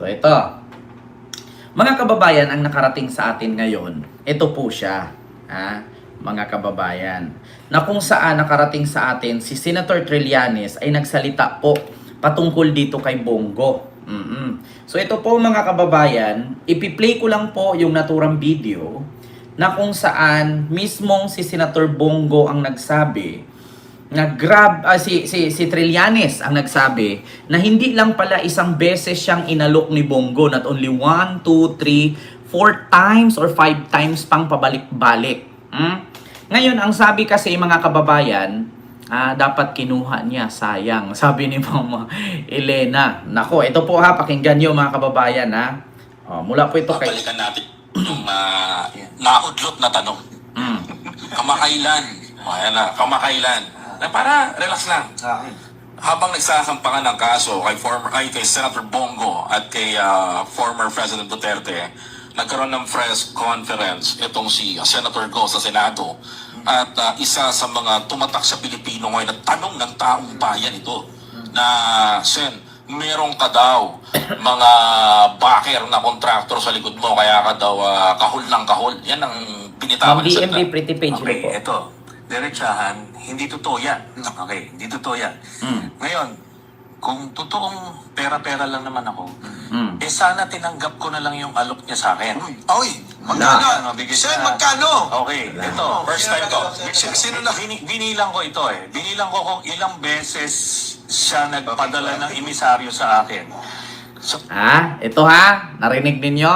So ito, mga kababayan, ang nakarating sa atin ngayon, ito po siya, ha? mga kababayan, na kung saan nakarating sa atin si Senator Trillanes ay nagsalita po patungkol dito kay Bongo. mm So ito po mga kababayan, ipi-play ko lang po yung naturang video na kung saan mismong si Senator Bongo ang nagsabi na grab ah, si si si Trillanes ang nagsabi na hindi lang pala isang beses siyang inalok ni Bongo not only 1 2 3 4 times or 5 times pang pabalik-balik. Hmm? Ngayon ang sabi kasi mga kababayan, ah, dapat kinuha niya, sayang. Sabi ni Mama Elena. Nako, ito po ha, pakinggan niyo mga kababayan ha. Oh, mula po ito kay Babalikan natin yung uh, naudlot na tanong. Mm. Kamakailan. O, ayan na, kamakailan. Na para, relax lang. Habang nagsasampangan ng kaso kay former ay kay Senator Bongo at kay ah, former President Duterte, nagkaroon ng press conference itong si ah, Senator Go sa Senado at ah, isa sa mga tumatak sa Pilipino ngayon na tanong ng taong bayan ito na Sen, merong ka daw mga backer na kontraktor sa likod mo kaya ka daw ah, kahol ng kahol. Yan ang Ma'am binitawan ni DMV Senator. pretty page Okay, ito. Diretsahan, hindi totoo yan. Okay, hindi totoo yan. Mm. Ngayon, kung totoong pera-pera lang naman ako, Mm. eh sana tinanggap ko na lang yung alok niya sa akin. Oy, Magkano? Bigay Sen, siya. magkano? Okay, ito. First time ko. Sino- Sino na? Bini- binilang ko ito eh. Binilang ko kung ilang beses siya nagpadala ng emisaryo sa akin. So, Ha? Ito ha? Narinig ninyo?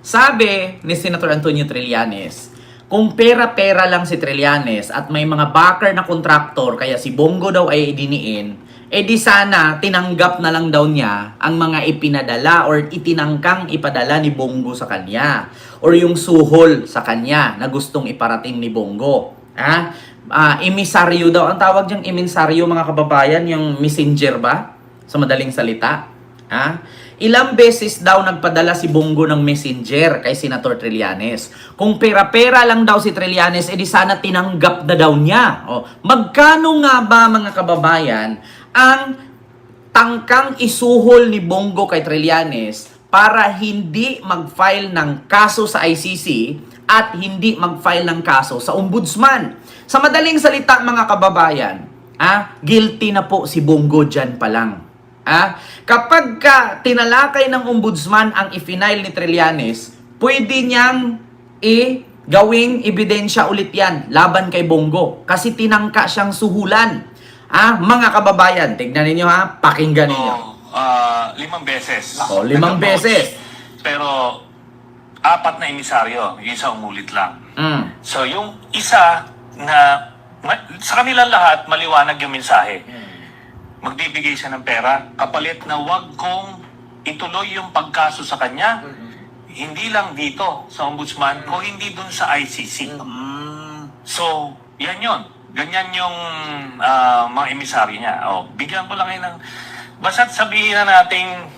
Sabi ni Senator Antonio Trillanes, kung pera-pera lang si Trillanes at may mga backer na kontraktor kaya si Bongo daw ay idiniin, eh di sana tinanggap na lang daw niya ang mga ipinadala or itinangkang ipadala ni Bongo sa kanya or yung suhol sa kanya na gustong iparating ni Bongo. Ha? Ah, emisaryo daw. Ang tawag diyang emisaryo mga kababayan, yung messenger ba? Sa madaling salita. Ha? Ilang beses daw nagpadala si Bongo ng messenger kay Senator Trillanes. Kung pera-pera lang daw si Trillanes, edi sana tinanggap na daw niya. O, magkano nga ba mga kababayan ang tangkang isuhol ni Bongo kay Trillanes para hindi mag-file ng kaso sa ICC at hindi mag-file ng kaso sa ombudsman. Sa madaling salita mga kababayan, ah, guilty na po si Bongo dyan pa lang. Ah, kapag ka tinalakay ng ombudsman ang i-file ni Trillanes, pwede niyang i gawing ebidensya ulit yan laban kay Bongo kasi tinangka siyang suhulan. Ah, mga kababayan, tignan ninyo ha, pakinggan ninyo. ah, limang beses. Oh, limang beses. Pero, apat na emisaryo. Yung isa umulit lang. Mm. So, yung isa na sa kanila lahat, maliwanag yung mensahe. Magbibigay siya ng pera, kapalit na wag kong ituloy yung pagkaso sa kanya, hindi lang dito sa ombudsman, o hindi dun sa ICC. So, yan yon. Ganyan yung ah, mga emisaryo niya. O, bigyan ko lang kayo ng... Basta't sabihin na nating,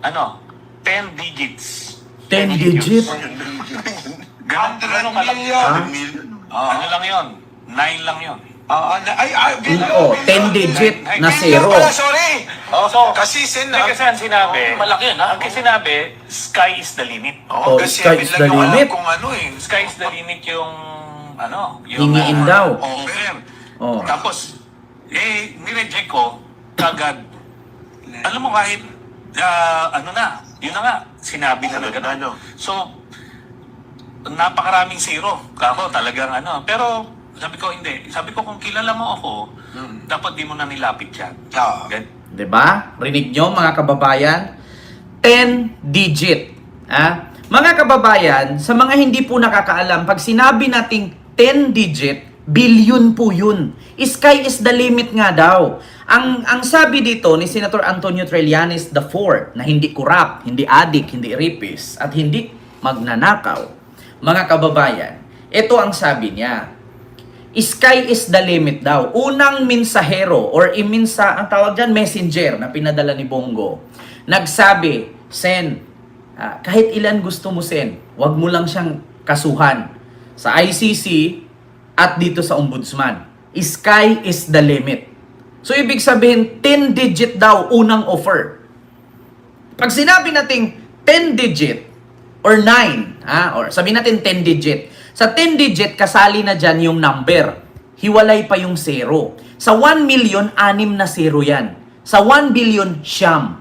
ano, 10 digits. 10 digit? Ganun, ganun kalaki. Ha? Ano lang yon? 9 lang yon. Ah, na- ay, ay, Oo, 10 digit na zero. Pala, sorry. So, Kasi sin Hindi kasi ang sinabi, Oh, malaki na. ang kasi sky is the limit. Oh, Oh, kasi sky is the yung alam limit. kung ano eh. Sky is the limit yung, ano, yung... Hingiin ah, daw. Offer. Oh. Tapos, eh, nireject ko, kagad. Alam mo kahit, ah, ano na, yun na nga, sinabi na na gano'n. So, napakaraming zero. Kako, talagang ano. Pero, sabi ko, hindi. Sabi ko, kung kilala mo ako, dapat di mo na nilapit yan. Ah. Gan- 'Di ba? Rinig nyo mga kababayan? 10 digit. Ah? Mga kababayan, sa mga hindi po nakakaalam, pag sinabi nating 10 digit, billion po yun. Sky is the limit nga daw. Ang ang sabi dito ni Senator Antonio Trillanes IV na hindi corrupt, hindi addict, hindi rapist, at hindi magnanakaw. Mga kababayan, ito ang sabi niya. Sky is the limit daw. Unang mensahero or iminsa, ang tawag dyan, messenger na pinadala ni Bongo. Nagsabi, Sen, ah, kahit ilan gusto mo, Sen, wag mo lang siyang kasuhan sa ICC at dito sa Ombudsman. Sky is the limit. So, ibig sabihin, 10 digit daw unang offer. Pag sinabi nating 10 digit or 9, ah, or sabi natin 10 digit, sa 10 digit kasali na dyan yung number. Hiwalay pa yung zero. Sa 1 million, anim na zero yan. Sa 1 billion, siyam.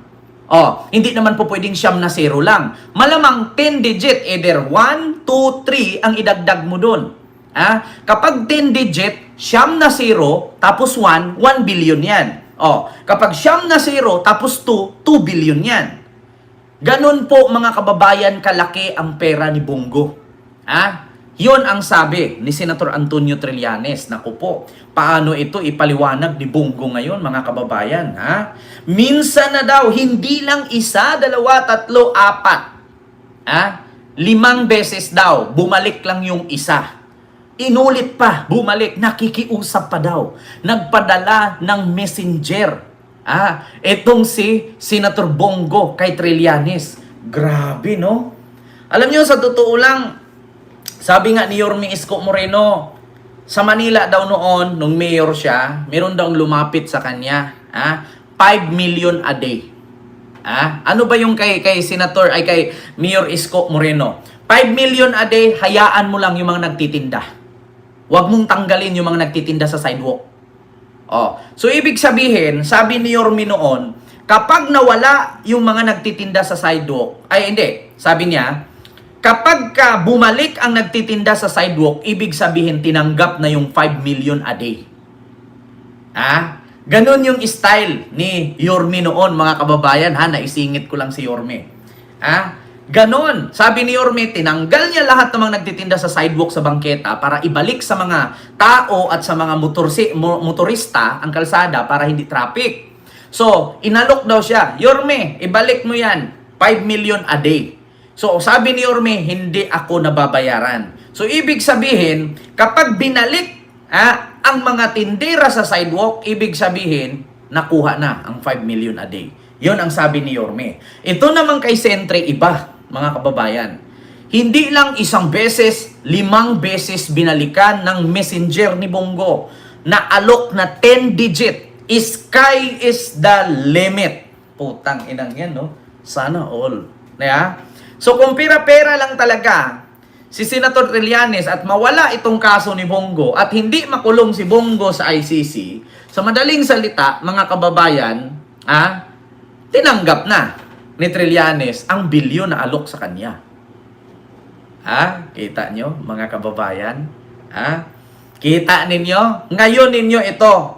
Oh, hindi naman po pwedeng siyam na zero lang. Malamang 10 digit, either 1, 2, 3 ang idagdag mo doon. Ah, kapag 10 digit, siyam na zero, tapos 1, 1 billion yan. Oh, kapag siyam na zero, tapos 2, 2 billion yan. Ganun po mga kababayan kalaki ang pera ni Bongo. Ah, Yon ang sabi ni Senator Antonio Trillanes. Naku po, paano ito ipaliwanag ni Bongo ngayon mga kababayan? Ha? Minsan na daw, hindi lang isa, dalawa, tatlo, apat. Ha? Limang beses daw, bumalik lang yung isa. Inulit pa, bumalik, nakikiusap pa daw. Nagpadala ng messenger. Ah, etong si Senator Bongo kay Trillanes. Grabe, no? Alam nyo, sa totoo lang, sabi nga ni Yorme Isko Moreno, sa Manila daw noon, nung mayor siya, meron daw lumapit sa kanya. Ah, 5 million a day. Ah, ano ba yung kay kay senator ay kay Mayor Isko Moreno? 5 million a day, hayaan mo lang yung mga nagtitinda. Huwag mong tanggalin yung mga nagtitinda sa sidewalk. Oh, so ibig sabihin, sabi ni Yorme noon, kapag nawala yung mga nagtitinda sa sidewalk, ay hindi, sabi niya, kapag ka bumalik ang nagtitinda sa sidewalk, ibig sabihin tinanggap na yung 5 million a day. Ha? Ganon yung style ni Yorme noon, mga kababayan, ha? Naisingit ko lang si Yorme. Ha? Ganon. Sabi ni Yorme, tinanggal niya lahat ng mga nagtitinda sa sidewalk sa bangketa para ibalik sa mga tao at sa mga motorsi, mo- motorista ang kalsada para hindi traffic. So, inalok daw siya. Yorme, ibalik mo yan. 5 million a day. So, sabi ni Yorme, hindi ako nababayaran. So, ibig sabihin, kapag binalik ah, ang mga tindera sa sidewalk, ibig sabihin, nakuha na ang 5 million a day. Yon ang sabi ni Yorme. Ito naman kay Sentre, iba, mga kababayan. Hindi lang isang beses, limang beses binalikan ng messenger ni Bongo na alok na 10 digit. Sky is the limit. Putang inang yan, no? Sana all. Kaya, so kung pera-pera lang talaga, si Senator Trillanes at mawala itong kaso ni Bongo at hindi makulong si Bongo sa ICC, sa madaling salita, mga kababayan, ah, tinanggap na ni Trillanes ang bilyon na alok sa kanya. Ha? Kita nyo, mga kababayan? Ha? Kita ninyo? Ngayon ninyo ito.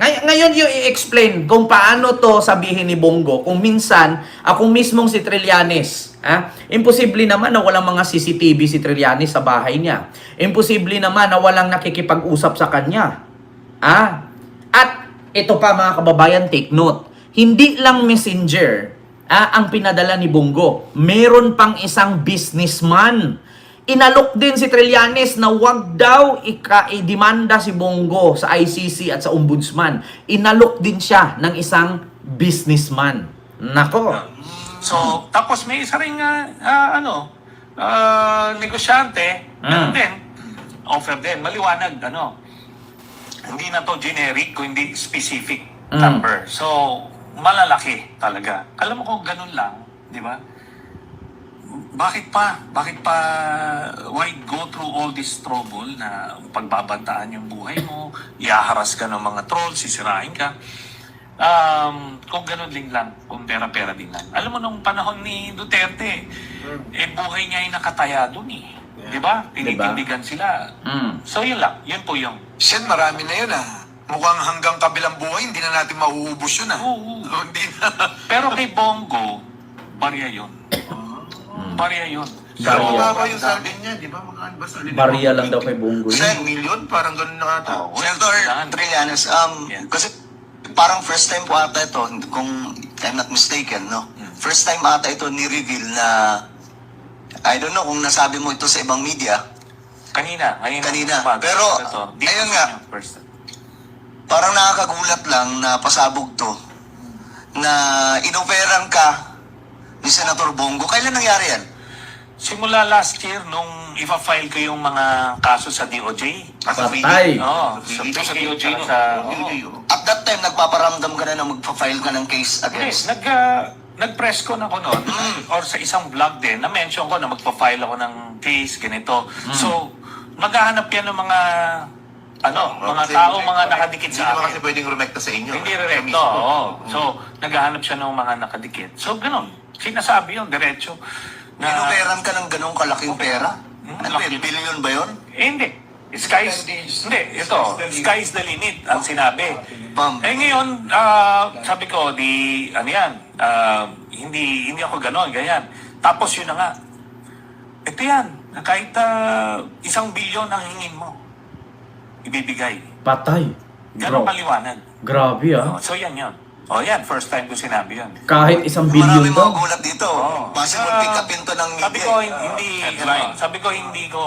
Ngay- ngayon yung i-explain kung paano to sabihin ni Bongo kung minsan ako mismong si Trillanes. Ha? Imposible naman na walang mga CCTV si Trillanes sa bahay niya. Imposible naman na walang nakikipag-usap sa kanya. Ah, at ito pa mga kababayan, take note. Hindi lang messenger ah, ang pinadala ni Bongo. Meron pang isang businessman. Inalok din si Trillanes na wag daw ika-demanda si Bongo sa ICC at sa Ombudsman. Inalok din siya ng isang businessman. Nako. So, tapos may isa ring ah, ah, ano, ah, negosyante, Mm. din, offer din, maliwanag, ano, hindi na to generic, kundi specific Mm. number. So, malalaki talaga. Alam mo kung ganun lang, di ba? Bakit pa? Bakit pa? Why go through all this trouble na pagbabantaan yung buhay mo, iaharas ka ng mga trolls, sisirain ka? Um, kung ganun din lang, kung pera-pera din lang. Alam mo, nung panahon ni Duterte, eh buhay niya ay nakataya dun eh. Di ba? Tinitindigan sila. Mm. So yun lang, yun po yung Sen, marami na yun ah. Mukhang hanggang kabilang buhay, hindi na natin mauubos yun ah. Oo. Oh, hindi na. Pero kay Bongo, barya yun. Barya yun. Pero Barya. mababa yung sabi niya, di ba? Mga basta Barya lang daw kay Bongo yun. 10 million, parang ganun na ata. Oo. Senator? Trillanes, um, Yeah. kasi parang first time po ata ito, kung I'm not mistaken, no? First time ata ito ni-reveal na, I don't know kung nasabi mo ito sa ibang media, Kanina, kanina. Kanina. umaga. Pero, Ito, ayun nga. First. parang nakakagulat lang na pasabog to, na inoperan ka ni Senator Bongo. Kailan nangyari yan? Simula last year, nung ipa-file ko yung mga kaso sa DOJ. Patay. Oo, sa, sa DOJ. Sa, oo. At that time, nagpaparamdam ka na na magpa-file ka ng case Yes, against. nag, ah, nag-press ko na ko noon, or sa isang vlog din, na-mention ko na magpa-file ako ng case, ganito. So, maghahanap yan ng mga, ano, mga Kasi tao, hindi- mga nakadikit Hindi sa naman akin. kasi pwedeng rumekta sa inyo. Hindi Sa recto, mismo. oo. So, naghahanap siya ng mga nakadikit. So, ganun. Sinasabi yun, diretso. Na, Inuperan ka ng ganong kalaking pera? Hmm, Ano yun, billion ba yun? eh, hindi. Sky's, hindi, ito, sky's the limit, ang sinabi. Ma'am, Eh ngayon, ah, sabi ko, di, ano yan, ah, hindi, hindi ako ganon, ganyan. Tapos yun na nga, ito yan, na kahit ah, isang bilyon ang hingin mo, ibibigay. Patay. Ganon Bro, kaliwanag. grabe ah. So yan yun. O yan, first time ko sinabi yun. Kahit isang marami bilyon to. mga gulat dito. Oo. Possible Ah, pick upin to ng Sabi media. ko, hindi, Headline. sabi ko, hindi ko,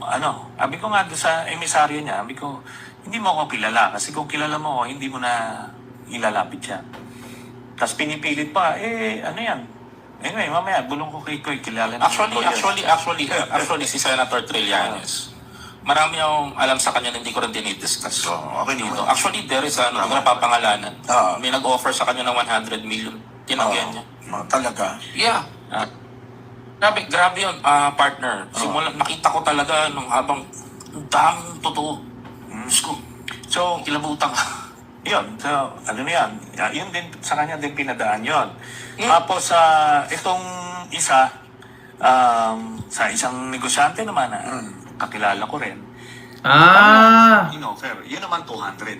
ano, sabi ko nga doon sa emisaryo niya, sabi ko, hindi mo ako kilala. Kasi kung kilala mo ako, hindi mo na ilalapit siya. Tapos pinipilit pa, eh, ano yan? Anyway, mamaya, bulong ko kay Koy, kilala na Actually, actually, actually, actually, si Senator Trillanes, marami akong alam sa kanya na hindi ko rin dinidiscuss. So, okay dito. naman. Actually, there is ano, hindi ko napapangalanan. Ah. May nag-offer sa kanya ng 100 million. Tinanggihan niya. Ah, talaga. Yeah. Ah. Grabe, grabe yun, ah, partner. Simula, nakita ko talaga nung habang ang daming totoo. Diyos ko. So, kilabutan ka. Yun, so, ano na yan? Ah, Yun din, sa kanya din pinadaan yun. Hmm. Tapos, sa itong isa, um, sa isang negosyante naman na kakilala ko rin, Ah, in-offer, yun naman 200.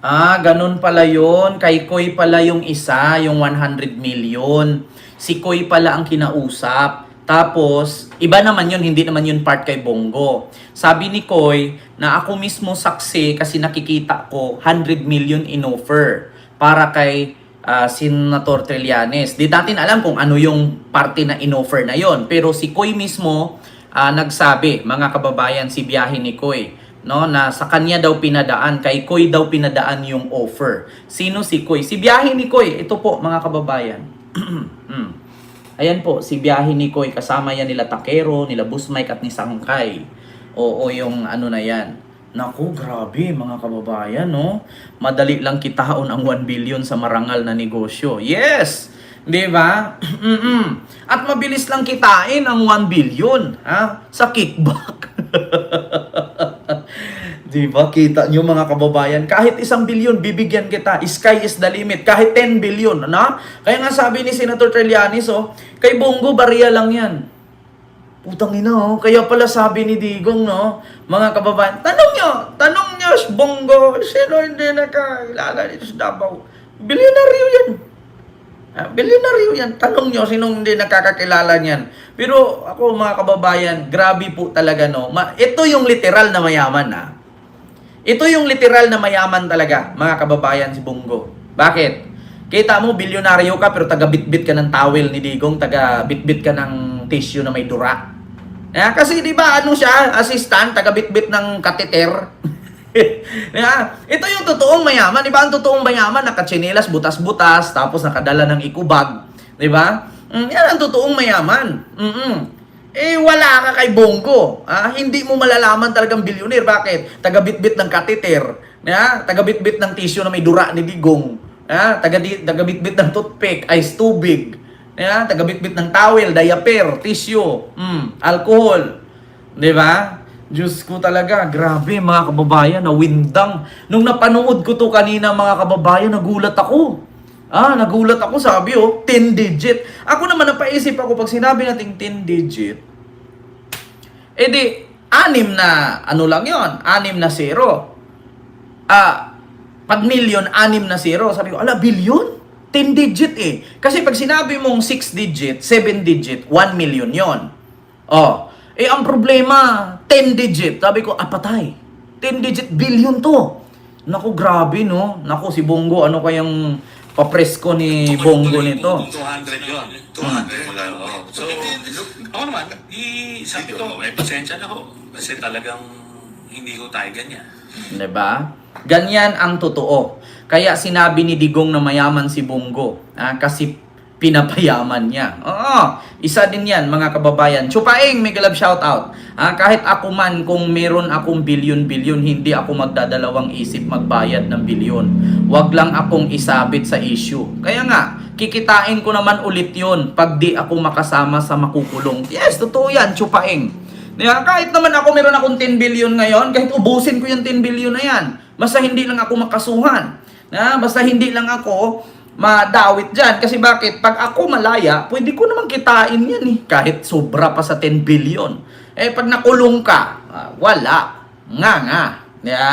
ah, ganun pala yun. Kay Koy pala yung isa, yung 100 million. Si Koy pala ang kinausap. Tapos, iba naman yun, hindi naman yun part kay Bongo. Sabi ni Koy na ako mismo saksi kasi nakikita ko 100 million in offer para kay ah, Senator Trillanes. Di natin alam kung ano yung parte na in-offer na yon. Pero si Koy mismo ah, nagsabi, mga kababayan, si biyahe ni Koy, no, na sa kanya daw pinadaan, kay Koy daw pinadaan yung offer. Sino si Koy? Si biyahe ni Koy. Ito po, mga kababayan. Hmm. Ayan po, si biyahe ni Koy, kasama yan nila Takero, nila Busmike at ni Sangkay. Oo, yung ano na yan. Naku, grabe mga kababayan, no? Madali lang kitaon ang 1 billion sa marangal na negosyo. Yes! Di ba? At mabilis lang kitain ang 1 billion ha? sa kickback. Di ba? Kita nyo mga kababayan, kahit isang bilyon, bibigyan kita. Sky is the limit. Kahit 10 billion. Ano? Kaya nga sabi ni Senator Trillanes, oh, kay Bongo, bariya lang yan. Putang ina, oh. Kaya pala sabi ni Digong, no? Mga kababayan, tanong nyo, tanong nyo, Bongo, sino hindi nakakilala dito sa Davao? Bilyonaryo yan. Ah, bilyonaryo yan. Tanong nyo, sinong hindi nakakakilala niyan. Pero ako, mga kababayan, grabe po talaga, no? Ma- ito yung literal na mayaman, ah. Ito yung literal na mayaman talaga, mga kababayan si Bongo. Bakit? Kita mo, bilyonaryo ka pero taga-bitbit ka ng towel ni Digong, taga-bitbit ka ng tissue na may dura. Eh, kasi di ba ano siya, assistant, taga-bitbit ng kateter. yeah. Ito yung totoong mayaman. Di ba ang totoong mayaman, nakachinelas, butas-butas, tapos nakadala ng ikubag. Di ba? Mm, yan ang totoong mayaman. Mm-mm. Eh, wala ka kay Bongo. Ah, hindi mo malalaman talagang bilyonir. Bakit? Taga-bitbit ng kateter. Yeah? Taga-bitbit ng tissue na may dura ni Digong. Yeah? Taga- taga-bitbit ng toothpick, ice tubig. Yeah? Taga-bitbit ng towel, diaper, tissue, mm, alcohol. Di ba? Diyos ko talaga, grabe mga kababayan, nawindang. Nung napanood ko to kanina mga kababayan, nagulat ako. Ah, nagulat ako, sabi oh, 10 digit. Ako naman napaisip ako pag sinabi nating 10 digit, eh di, anim na, ano lang yon anim na zero. Ah, pag million, anim na zero. Sabi ko, ala, billion? 10 digit eh. Kasi pag sinabi mong 6 digit, 7 digit, 1 million yon. Oh, eh ang problema, 10 digit. Sabi ko, ah, patay. 10 digit, billion to. Naku, grabe no. Naku, si Bongo, ano kayang papresko ni Bongo nito? 200 yun. 200. So, ako naman, i, sabi ko, eh, pasensya na ko. Kasi talagang hindi ko tayo ganyan. 'Di ba? Ganyan ang totoo. Kaya sinabi ni Digong na mayaman si Bongo. Ah, kasi pinapayaman niya. Oo, isa din yan mga kababayan. Chupaing, may galab shoutout. Ah, kahit ako man kung meron akong bilyon-bilyon, hindi ako magdadalawang isip magbayad ng bilyon. Huwag lang akong isabit sa issue. Kaya nga, kikitain ko naman ulit yon pag di ako makasama sa makukulong. Yes, totoo yan, chupaing. Di ba? Kahit naman ako meron akong 10 billion ngayon, kahit ubusin ko yung 10 billion na yan. Basta hindi lang ako makasuhan. Na, basta hindi lang ako madawit dyan. Kasi bakit? Pag ako malaya, pwede ko naman kitain yan eh. Kahit sobra pa sa 10 billion. Eh, pag nakulong ka, ah, wala. Nga nga. Ba?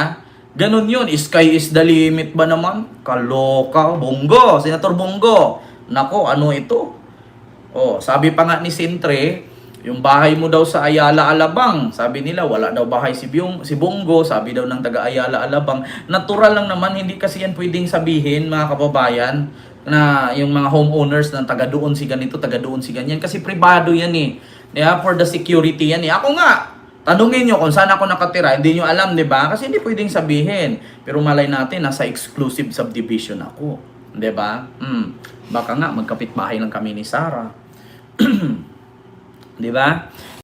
Ganun yun. Sky is the limit ba naman? Kaloka. Bongo. Senator Bongo. Nako, ano ito? Oh, sabi pa nga ni Sintre, yung bahay mo daw sa Ayala Alabang, sabi nila wala daw bahay si Byong, si Bongo, sabi daw ng taga Ayala Alabang. Natural lang naman, hindi kasi yan pwedeng sabihin mga kababayan na yung mga homeowners na taga doon si ganito, taga doon si ganyan kasi privado yan eh. Yeah, for the security yan eh. Ako nga, Tanungin nyo kung saan ako nakatira, hindi nyo alam, di ba? Kasi hindi pwedeng sabihin. Pero malay natin, nasa exclusive subdivision ako. Di ba? Hmm. Baka nga, magkapit bahay lang kami ni Sarah. di ba?